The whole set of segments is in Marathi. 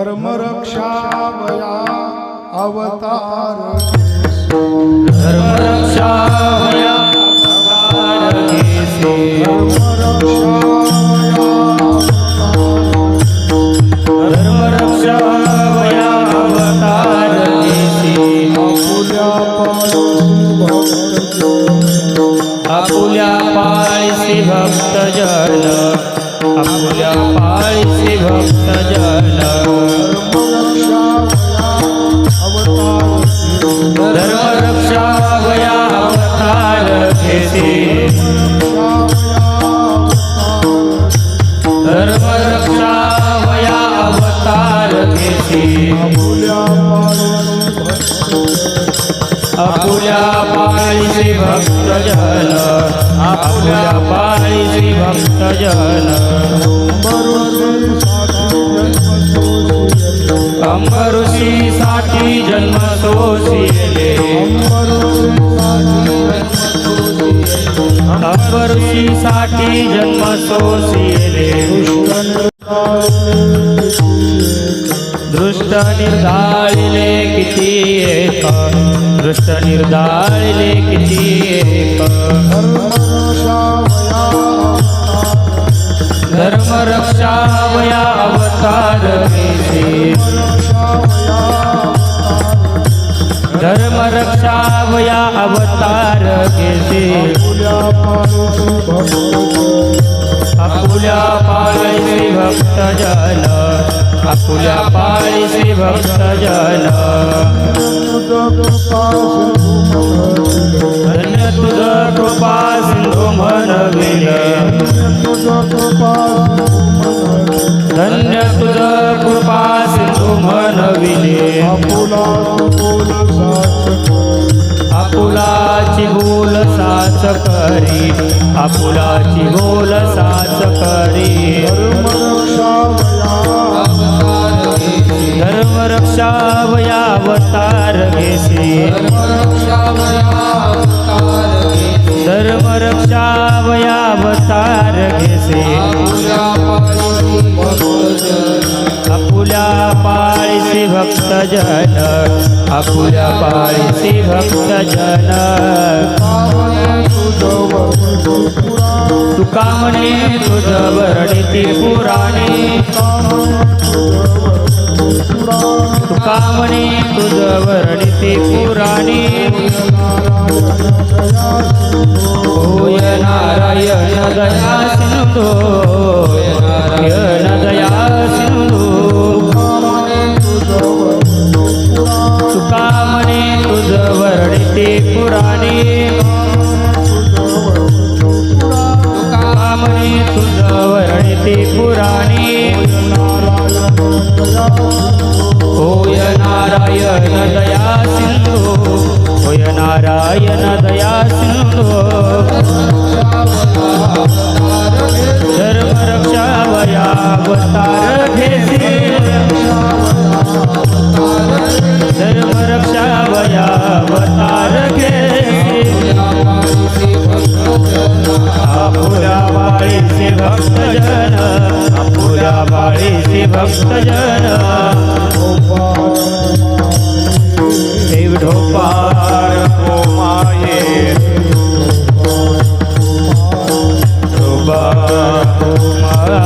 धर्म रक्षावया अवतार धर्म रक्षावया अवतार घेसे. धर्मरक्षा वया अवतार घेसे. आपुल्या अवतार घेसे धर्मरक्षा वया अवतार घेसे आपुल्या पाळीसी आपुल्या अंबऋषी साठी जन्म सोसिले अंबऋषी साठी जन्म सोसिले दृष्ट निर्धारिले किती एक. दृष्ट निर्धारिले किती एक. धर्मरक्षा वया अवतार रक्षावया अवतार केसे अवतार पाळसे आपुल्या जन अपुल्या पाळसे भक्त जन. तुझ कृपास सिंधू म्हणविले आपुलाची बोल साच करी. आपुलाची बोल साच करी. धर्मरक्षा वया अवतार घेसे. धर्मरक्षा वया अवतार घेसी. भक्तजन आपुल्या पाळीसी भक्तजन तुका म्हणे तुझ वर्णिती पुराणे? तुका म्हणे तुझ वर्णिती पुराणे? होय नारायण दया सिंधू ते पुराणे तुका म्हणे वरण ते पुराणे होय नारायण दया सिंधू होय नारायण दया सिंधू. धर्मरक्षा वया अवतार घेसे ભક્તજન દેવ ઢોપાર કોમાયે શોભા કુમાય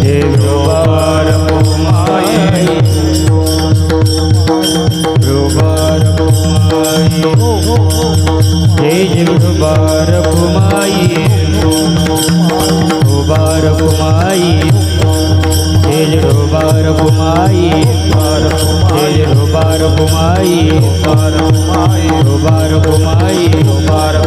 દેવ ઢોપાર કોમાયે શોભા કુમાય જય જીવ ઢોપાર ਮੁਬਾਰਕ ਮਾਈ ਮੁਬਾਰਕ ਮਾਈ ਮੁਬਾਰਕ ਮਾਈ ਮੁਬਾਰਕ